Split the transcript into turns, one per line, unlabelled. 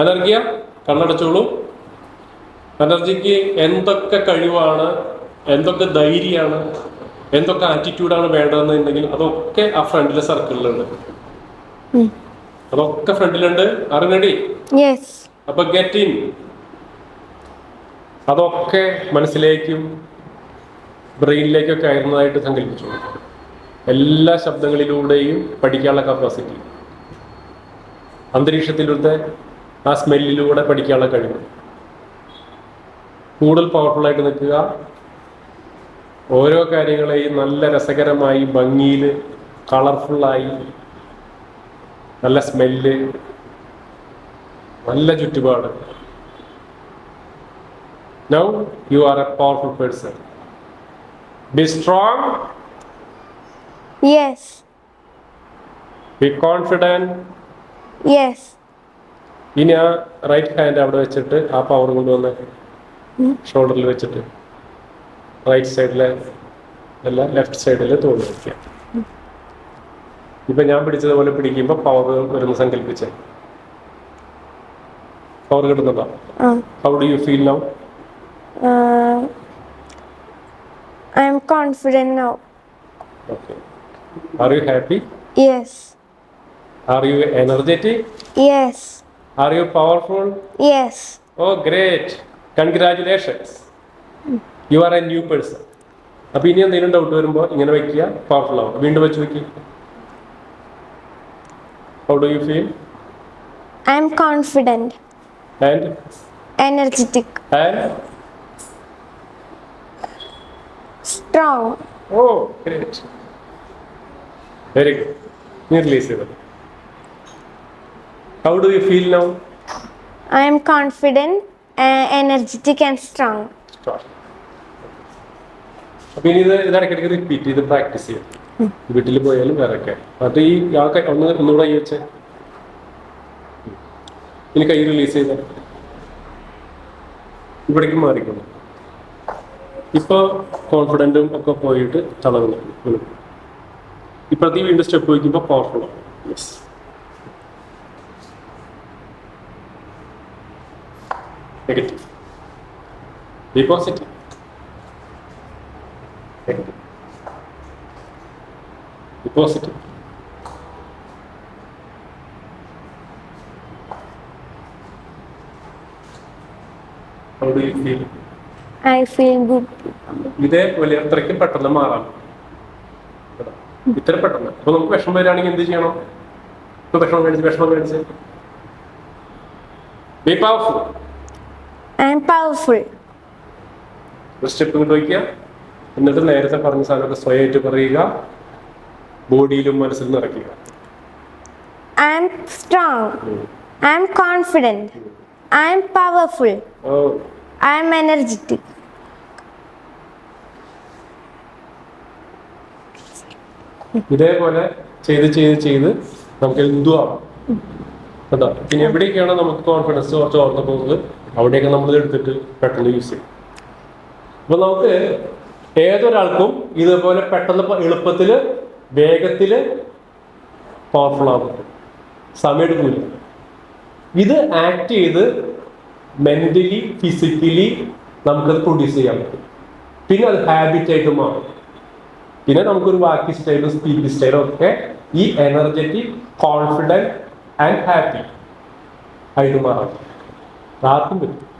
അനർഘ്യ കണ്ണടച്ചോളൂ. അനർജിക്ക് എന്തൊക്കെ കഴിവാണ് എന്തൊക്കെ ധൈര്യമാണ് എന്തൊക്കെ ആറ്റിറ്റ്യൂഡാണ് വേണ്ടതെന്നുണ്ടെങ്കിൽ അതൊക്കെ ആ ഫ്രണ്ടിലെ സർക്കിളിലുണ്ട് അതൊക്കെ ഫ്രണ്ടിലുണ്ട്. അറിഞ്ഞടി അപ്പൊ ഗെറ്റ് ഇൻ അതൊക്കെ മനസ്സിലേക്കും ബ്രെയിനിലേക്കൊക്കെ ആയിരുന്നതായിട്ട് സങ്കല്പിച്ചു എല്ലാ ശബ്ദങ്ങളിലൂടെയും പഠിക്കാനുള്ള കപ്പാസിറ്റി അന്തരീക്ഷത്തിലൂടെ ആ സ്മെല്ലിലൂടെ പഠിക്കാനുള്ള കഴിവ്. കൂടുതൽ പവർഫുൾ ആയിട്ട് നിൽക്കുക. ഓരോ കാര്യങ്ങളെയും നല്ല രസകരമായി ഭംഗിയിൽ കളർഫുള്ളായി നല്ല സ്മെല്ല് നല്ല ചുറ്റുപാട്. Now you are a powerful person be strong
yes
be confident
yes
ഇനി ആ റൈറ്റ് ഹാൻഡ് അവിടെ വെച്ചിട്ട് ആ പവർ കൊണ്ടുവന്ന് ഷോൾഡറിൽ വെച്ചിട്ട് റൈറ്റ് സൈഡിലെ അല്ല ലെഫ്റ്റ് സൈഡിൽ തോന്നി വയ്ക്കുക ഇപ്പൊ ഞാൻ പിടിച്ചതുപോലെ പിടിക്കുമ്പോൾ പവർ വരുന്ന സങ്കല്പിച്ചേ പവർ കിട്ടുന്നുണ്ടോ? How do you feel now
I'm confident now
okay are you happy
yes
are you energetic
yes
are you powerful?
Yes.
Oh, great. Congratulations. You are a new person. അപ്പൊ ഇനി എന്തെങ്കിലും doubt വരുമ്പോൾ ഇങ്ങനെ വെക്കുക. Powerful ആവും. വീണ്ടും വെച്ച് വെക്കുക how do you feel
I'm confident
and
energetic
and
strong
oh great very good നീ റിലീസ് ചെയ്തത് how do you feel now
I'm confident energetic and strong
അപ്പൊ ഇനി ഇത് ഇടയ്ക്കിടയ്ക്ക് റിപ്പീറ്റ് ചെയ്ത് പ്രാക്ടീസ് ചെയ്യാം. വീട്ടിൽ പോയാലും വേറെ ഒക്കെ അത് ഈ ആ ഒന്ന് ഒന്നുകൂടെ കൈ വെച്ചേ. ഇനി കൈ റിലീസ് ചെയ്ത. ഇവിടേക്ക് മാറിക്കണം ഇപ്പൊ കോൺഫിഡന്റും ഒക്കെ പോയിട്ട് തളർന്നു. വീണു. വീണ്ടും സ്റ്റെപ്പ് വയ്ക്കുമ്പോൾ പവർഫുൾ ആണ്. Yes negative be positive negative be positive How do you feel?
I feel good
ഇതേപോലെ അത്രയ്ക്കും പെട്ടെന്ന് മാറാം? ഇത്ര പെട്ടെന്ന്. അപ്പൊ നമുക്ക് വിഷമം വരികയാണെങ്കിൽ എന്ത് ചെയ്യണം? ഇപ്പൊ വിഷമം കാണിച്ച് വിഷമം കാണിച്ച്. ബി പവർഫുൾ
എം പവർഫുൾ
ഒരു സ്റ്റെപ്പ് കൊണ്ട് വയ്ക്കുക എന്നിട്ട് നേരത്തെ പറഞ്ഞ സാധനമൊക്കെ സ്വയമായിട്ട് പറയുക. ബോഡിയിലും മനസ്സിലും നിറയ്ക്കുക
I'm strong I'm confident I'm powerful I'm energetic
ഇതേപോലെ ചെയ്ത് ചെയ്ത് ചെയ്ത് നമുക്ക് എന്തും ഇനി എവിടെയൊക്കെയാണ് നമുക്ക് കോൺഫിഡൻസ് കുറച്ച് ഓർന്നു പോകുന്നത്. അവിടെയൊക്കെ നമ്മൾ എടുത്തിട്ട് പെട്ടെന്ന് യൂസ് ചെയ്യും. അപ്പൊ നമുക്ക് ഏതൊരാൾക്കും ഇതുപോലെ പെട്ടെന്ന് എളുപ്പത്തിൽ വേഗത്തിൽ പവർഫുൾ ആകും സമയമെടുക്കില്ല സമയം ഇത് ആക്ട് ചെയ്ത് മെന്റലി ഫിസിക്കലി നമുക്കത് പ്രൊഡ്യൂസ് ചെയ്യാൻ പറ്റും. പിന്നെ അത് ഹാബിറ്റ് ആയിട്ട് മാറും. പിന്നെ നമുക്കൊരു വാക്കി സ്റ്റൈലും സ്പീക്ക് സ്റ്റൈലും ഒക്കെ ഈ എനർജറ്റിക് കോൺഫിഡന്റ് ആൻഡ് ഹാപ്പി ആയിട്ട് മാറാം ആർക്കും പറ്റും